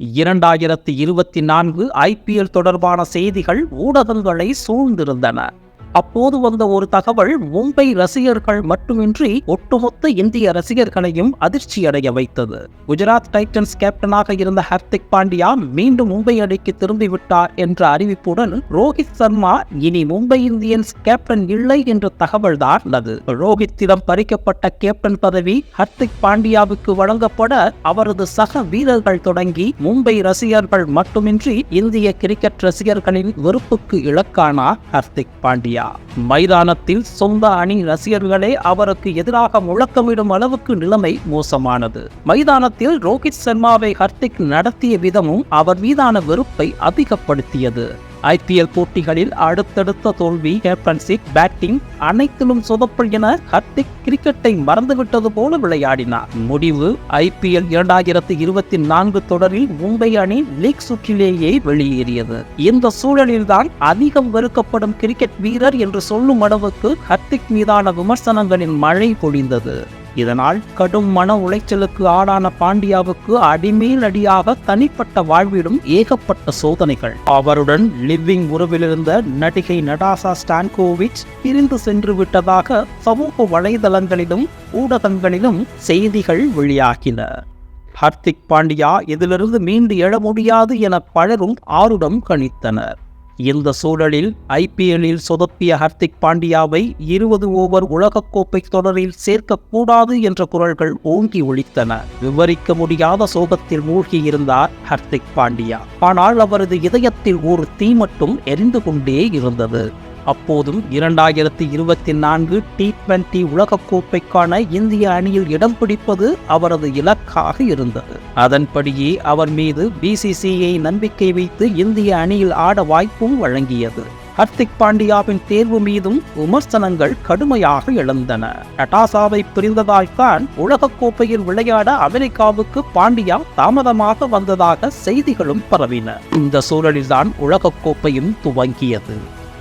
இரண்டாயிரத்தி இருபத்தி நான்கு ஐபிஎல் தொடர்பான செய்திகள் ஊடகங்களை சூழ்ந்திருந்தன. அப்போது வந்த ஒரு தகவல் மும்பை ரசிகர்கள் மட்டுமின்றி ஒட்டுமொத்த இந்திய ரசிகர்களையும் அதிர்ச்சியடைய வைத்தது. குஜராத் டைட்டன்ஸ் கேப்டனாக இருந்த ஹர்திக் பாண்டியா மீண்டும் மும்பை அணிக்கு திரும்பிவிட்டார் என்ற அறிவிப்புடன் ரோஹித் சர்மா இனி மும்பை இந்தியன்ஸ் கேப்டன் இல்லை என்ற தகவல்தான் உள்ளது. ரோஹித்திடம் பறிக்கப்பட்ட கேப்டன் பதவி ஹர்திக் பாண்டியாவுக்கு வழங்கப்பட அவரது சக வீரர்கள் தொடங்கி மும்பை ரசிகர்கள் மட்டுமின்றி இந்திய கிரிக்கெட் ரசிகர்களின் வெறுப்புக்கு இலக்கானார் ஹர்திக் பாண்டியா? மைதானத்தில் சொந்த அணி ரசிகர்களே அவருக்கு எதிராக முழக்கமிடும் அளவுக்கு நிலைமை மோசமானது. மைதானத்தில் ரோஹித் சர்மாவை ஹர்திக் நடத்திய விதமும் அவர் மீதான வெறுப்பை அதிகப்படுத்தியது. ஐபிஎல் போட்டிகளில் அடுத்தடுத்த தோல்வி கேப்டன்ஷிப் பேட்டிங் அனைத்திலும் சொதப்பல் என ஹர்திக் கிரிக்கெட்டை மறந்துவிட்டது போல விளையாடினார். முடிவு ஐபிஎல் இரண்டாயிரத்தி இருபத்தி நான்கு தொடரில் மும்பை அணி லீக் சுற்றிலேயே வெளியேறியது. இந்த சூழலில்தான் அதிகம் வெறுக்கப்படும் கிரிக்கெட் வீரர் என்று சொல்லும் அளவுக்கு ஹர்திக் மீதான விமர்சனங்களின் மழை பொழிந்தது. இதனால் கடும் மன உளைச்சலுக்கு ஆளான பாண்டியாவுக்கு அடிமேல் அடியாக தனிப்பட்ட வாழ்விடும் ஏகப்பட்ட சோதனைகள். அவருடன் லிவிங் உறவிலிருந்த நடிகை நடாசா ஸ்டான்கோவிச் பிரிந்து சென்று விட்டதாக சமூக வலைதளங்களிலும் ஊடகங்களிலும் செய்திகள் வெளியாகின. ஹர்திக் பாண்டியா இதிலிருந்து மீண்டு எழ முடியாது என பலரும் ஆருடம் கணித்தனர். இந்த சூழலில் ஐபிஎல்லில் சொதப்பிய ஹர்திக் பாண்டியாவை இருபது ஓவர் உலகக்கோப்பை தொடரில் சேர்க்கக்கூடாது என்ற குரல்கள் ஓங்கி ஒழித்தன. விவரிக்க முடியாத சோகத்தில் மூழ்கியிருந்தார் ஹர்திக் பாண்டியா. ஆனால் அவரது இதயத்தில் ஒரு தீ மட்டும் எரிந்து கொண்டே இருந்தது. அப்போதும் இரண்டாயிரத்தி இருபத்தி நான்கு டி டுவெண்டி உலகக்கோப்பைக்கான இந்திய அணியில் இடம் பிடிப்பது அவரது இலக்காக இருந்தது. அதன்படியே அவர் மீது பிசிசிஐ நம்பிக்கை வைத்து இந்திய அணியில் ஆட வாய்ப்பும் வழங்கியது. ஹர்திக் பாண்டியாவின் தேர்வு மீதும் விமர்சனங்கள் கடுமையாக எழுந்தன. நட்டாசாவை பிரிந்ததால் தான் உலகக்கோப்பையில் விளையாட அமெரிக்காவுக்கு பாண்டியா தாமதமாக வந்ததாக செய்திகளும் பரவின. இந்த சூழலில்தான் உலகக்கோப்பையும் துவங்கியது.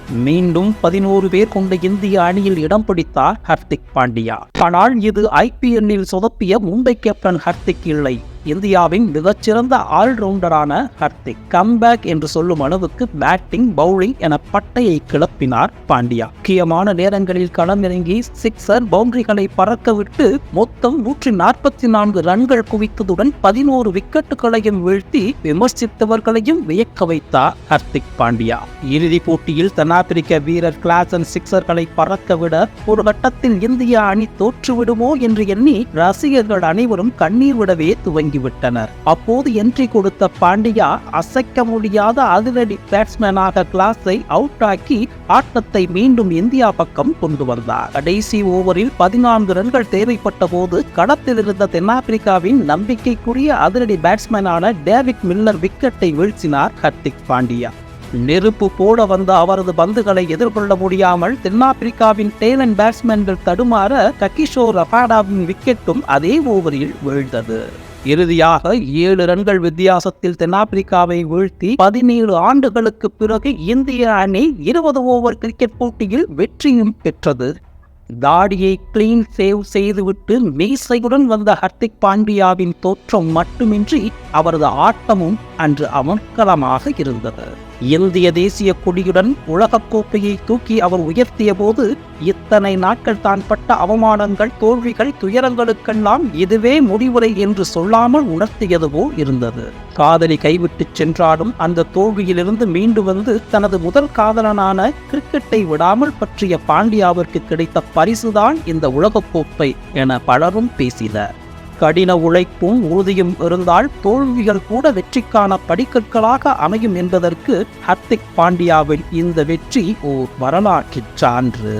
மீண்டும் பதினோரு பேர் கொண்ட இந்திய அணியில் இடம் பிடித்தார் ஹர்திக் பாண்டியா. ஆனால் இது ஐபிஎல்லில் சொதப்பிய மும்பை கேப்டன் ஹர்திக் இல்லை. இந்தியாவின் மிகச்சிறந்த ஆல்ரவுண்டரான ஹர்திக். கம்பேக் என்று சொல்லும் அளவுக்கு பேட்டிங் பவுலிங் என பட்டையை கிளப்பினார் பாண்டியா. முக்கியமான நேரங்களில் களமிறங்கி சிக்ஸர் பவுண்டரிகளை பறக்க விட்டு மொத்தம் நூற்றி நாற்பத்தி நான்கு ரன்கள் குவித்ததுடன் பதினோரு விக்கெட்டுகளையும் வீழ்த்தி விமர்சித்தவர்களையும் வியக்க வைத்தார் ஹர்திக் பாண்டியா. இறுதிப் போட்டியில் தென்னாப்பிரிக்க வீரர் கிளாசன் சிக்ஸர்களை பறக்க விட ஒரு கட்டத்தில் இந்திய அணி தோற்றுவிடுமோ என்று எண்ணி ரசிகர்கள் அனைவரும் கண்ணீர் விடவே துவங்கி தொடங்கிவிட்டனர் அப்போது என்ட்ரி கொடுத்த பாண்டியா அசைக்க முடியாத அதிரடி பேட்ஸ்மேனாக கிளாஸை அவுட் ஆக்கி ஆட்டத்தை மீண்டும் இந்தியா பக்கம் கொண்டு வந்தார். கடைசி ஓவரில் பதினான்கு ரன்கள் தேவைப்பட்ட போது களத்தில் இருந்த தென்னாப்பிரிக்காவின் நம்பிக்கைக்குரிய அதிரடி பேட்ஸ்மேனான டேவிட் மில்லர் விக்கெட்டை வீழ்த்தினார் ஹர்திக் பாண்டியா. நெருப்பு போட வந்த அவரது பந்துகளை எதிர்கொள்ள முடியாமல் தென்னாப்பிரிக்காவின் டேலன் பேட்ஸ்மேன்கள் தடுமாற ககிஷோ ரபாடாவின் விக்கெட்டும் அதே ஓவரில் வீழ்ந்தது. இறுதியாக ஏழு ரன்கள் வித்தியாசத்தில் தென்னாப்பிரிக்காவை வீழ்த்தி பதினேழு ஆண்டுகளுக்கு பிறகு இந்திய அணி இருபது ஓவர் கிரிக்கெட் போட்டியில் வெற்றியும் பெற்றது. தாடியை கிளீன் சேவ் செய்துவிட்டு மீசையுடன் வந்த ஹர்திக் பாண்டியாவின் தோற்றம் மட்டுமின்றி அவரது ஆட்டமும் அன்று அமர்க்கலமாக இருந்தது. இந்திய தேசிய கொடியுடன் உலகக்கோப்பையை தூக்கி அவர் உயர்த்திய போது இத்தனை நாட்கள் தான் பட்ட அவமானங்கள் தோல்விகள் துயரங்களுக்கெல்லாம் இதுவே முடிவுரை என்று சொல்லாமல் உணர்த்தியது போல் இருந்தது. காதலி கைவிட்டு சென்றாலும் அந்த தோல்வியிலிருந்து மீண்டு வந்து தனது முதல் காதலனான கிரிக்கெட்டை விடாமல் பற்றிய பாண்டியாவிற்கு கிடைத்த பரிசுதான் இந்த உலகக்கோப்பை என பலரும் பேசினர். கடின உழைப்பும் உறுதியும் இருந்தால் தோல்விகள் கூட வெற்றிக்கான படிக்கற்களாக அமையும் என்பதற்கு ஹர்திக் பாண்டியாவின் இந்த வெற்றி ஓர் வரலாற்றுச் சான்று.